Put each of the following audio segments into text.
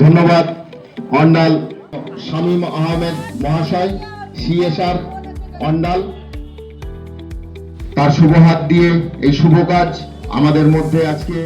ধন্যবাদ, অন্ডাল শামীম আহমেদ মহাশয়, সিএসআর অন্ডাল। তার শুভ হাত দিয়ে এই শুভ কাজ আমাদের মধ্যে আজকে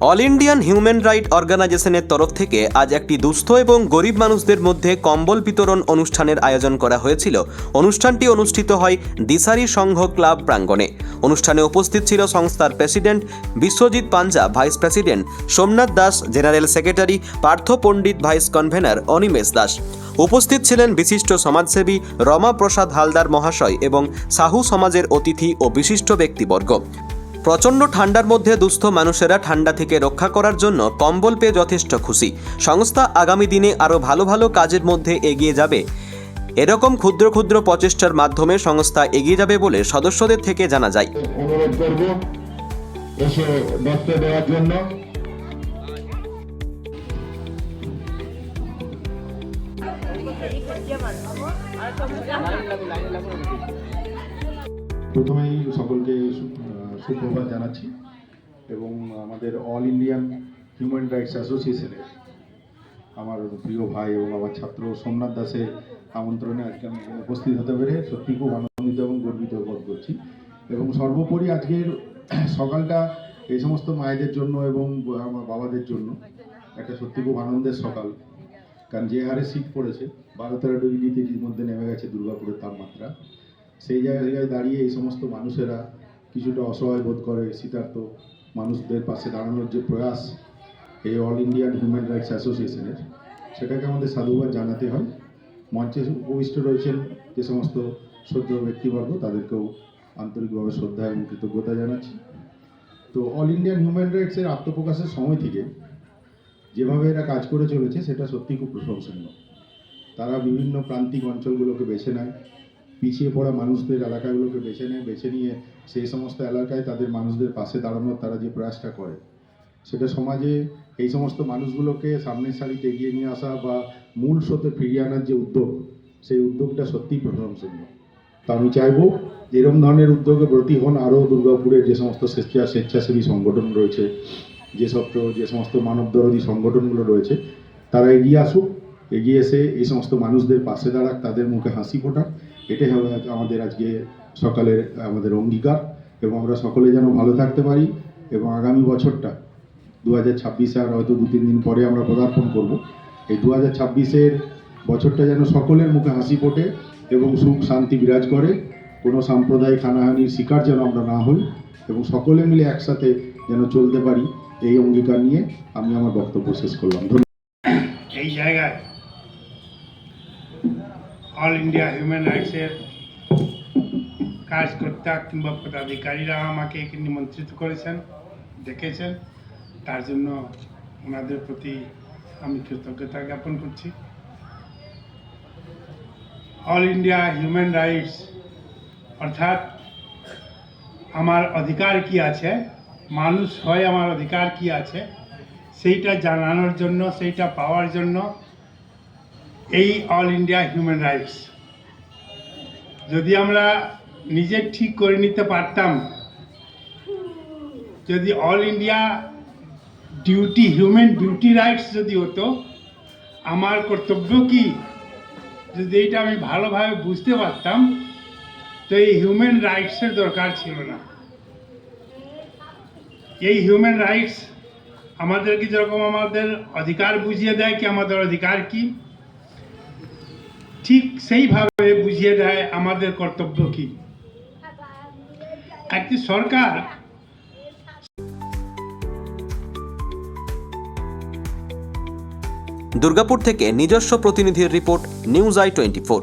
অল ইন্ডিয়ান হিউম্যান রাইট অর্গানাইজেশনের তরফ থেকে আজ একটি দুস্থ এবং গরিব মানুষদের মধ্যে কম্বল বিতরণ অনুষ্ঠানের আয়োজন করা হয়েছিল। অনুষ্ঠানটি অনুষ্ঠিত হয় দিসারি সংঘ ক্লাব প্রাঙ্গণে। অনুষ্ঠানে উপস্থিত ছিল সংস্থার president Biswajit Panja, vice president Somnath Das, general secretary Partha Pandit, vice convener Animesh Das. উপস্থিত ছিলেন বিশিষ্ট সমাজসেবী রমা প্রসাদ হালদার মহাশয় এবং সাহু সমাজের অতিথি ও বিশিষ্ট ব্যক্তিবর্গ। প্রচণ্ড ঠান্ডার মধ্যে দুস্থ মানুষেরা ঠান্ডা থেকে রক্ষা করার জন্য কম্বল পেয়ে যথেষ্ট খুশি। সংস্থা আগামী দিনে আরও ভালো ভালো কাজের মধ্যে এগিয়ে যাবে। এরকম ক্ষুদ্র ক্ষুদ্র প্রচেষ্টার মাধ্যমে সংস্থা এগিয়ে যাবে বলে সদস্যদের থেকে জানা যায়। প্রথমেই সকলকে সুপ্রভাত জানাচ্ছি এবং আমাদের অল ইন্ডিয়ান হিউম্যান রাইটস অ্যাসোসিয়েশনের আমার প্রিয় ভাই এবং আমার ছাত্র সোমনাথ দাসের আমন্ত্রণে আজকে আমি উপস্থিত হতে পেরে সত্যি খুব আনন্দিত এবং গর্বিত বোধ করছি। এবং সর্বোপরি আজকের সকালটা এই সমস্ত মায়েদের জন্য এবং আমার বাবাদের জন্য একটা সত্যি খুব আনন্দের সকাল। কারণ যে হারে শীত পড়েছে, বারো তেরো ডিগ্রিতে মধ্যে নেমে গেছে দুর্গাপুরের তাপমাত্রা। সেই জায়গায় দাঁড়িয়ে এই সমস্ত মানুষেরা কিছুটা অসহায় বোধ করে শীতার্থ মানুষদের পাশে দাঁড়ানোর যে প্রয়াস এই অল ইন্ডিয়ান হিউম্যান রাইটস অ্যাসোসিয়েশনের সেটাকে আমাদের সাধুবাদ জানাতে হয়। মঞ্চে উপবিষ্ট রয়েছেন যে সমস্ত শ্রদ্ধ ব্যক্তিবর্গ, তাদেরকেও আন্তরিকভাবে শ্রদ্ধা এবং কৃতজ্ঞতা জানাচ্ছি। তো অল ইন্ডিয়ান হিউম্যান রাইটসের আত্মপ্রকাশের সময় থেকে যেভাবে এরা কাজ করে চলেছে, সেটা সত্যি খুব প্রশংসনীয়। তারা বিভিন্ন প্রান্তিক অঞ্চলগুলোকে বেছে নেয়। পিছিয়ে পড়া মানুষদের এলাকাগুলোকে বেছে নেয়, বেছে নিয়ে সেই সমস্ত এলাকায় তাদের মানুষদের পাশে দাঁড়ানোর তারা যে প্রয়াসটা করে, সেটা সমাজে এই সমস্ত মানুষগুলোকে সামনের সারিতে এগিয়ে নিয়ে আসা বা মূল স্রোতে ফিরিয়ে আনার যে উদ্যোগ, সেই উদ্যোগটা সত্যিই প্রশংসনীয় তা আমি চাইব যে এরকম ধরনের উদ্যোগে ব্রতী হন আরও দুর্গাপুরের যে সমস্ত স্বেচ্ছা স্বেচ্ছাসেবী সংগঠন রয়েছে, যে সব যে সমস্ত মানবদরদী সংগঠনগুলো রয়েছে, তারা এগিয়ে আসুক, এগিয়ে এসে এই সমস্ত মানুষদের পাশে দাঁড়াক, তাদের মুখে হাসি ফোটাক এটাই হবে আমাদের আজকে সকালের, আমাদের অঙ্গীকার। এবং আমরা সকলে যেন ভালো থাকতে পারি এবং আগামী বছরটা দু হাজার ছাব্বিশে আর হয়তো দু তিন দিন পরে আমরা পদার্পণ করব। এই দু হাজার ছাব্বিশের বছরটা যেন সকলের মুখে হাসি ফোটে এবং সুখ শান্তি বিরাজ করে। কোনো সাম্প্রদায়িক হানাহানির শিকার যেন আমরা না হই এবং সকলে মিলে একসাথে যেন চলতে পারি। এই অঙ্গীকার নিয়ে আমি আমার বক্তব্য শেষ করলাম। ধন্যবাদ। এই জায়গায় অল ইন্ডিয়া হিউম্যান রাইটসের কাজকর্তা কিংবা পদাধিকারীরা আমাকে নিমন্ত্রিত করেছেন ডেকেছেন তার জন্য ওনাদের প্রতি আমি কৃতজ্ঞতা জ্ঞাপন করছি। অল ইন্ডিয়া হিউম্যান রাইটস অর্থাৎ আমার অধিকার কি আছে, মানুষ হয় আমার অধিকার কি আছে, সেইটা জানানোর জন্য, সেইটা পাওয়ার জন্য এই অল ইন্ডিয়া হিউম্যান রাইটস যদি আমরা নিজে ঠিক করে নিতে পারতাম, যদি all India duty human duty rights যদি হতো, আমার কর্তব্য কি? যদি এইটা আমি ভালোভাবে বুঝতে পারতাম, তো এই হিউম্যান রাইটসের দরকার ছিল না। এই হিউম্যান রাইটস আমাদেরকে যেরকম আমাদের অধিকার বুঝিয়ে দেয় কি, আমাদের অধিকার কি? ঠিক সেইভাবে বুঝিয়ে দেয় আমাদের কর্তব্য কি। একটি সরকার দুর্গাপুর থেকে নিজস্ব প্রতিনিধির report news I twenty four.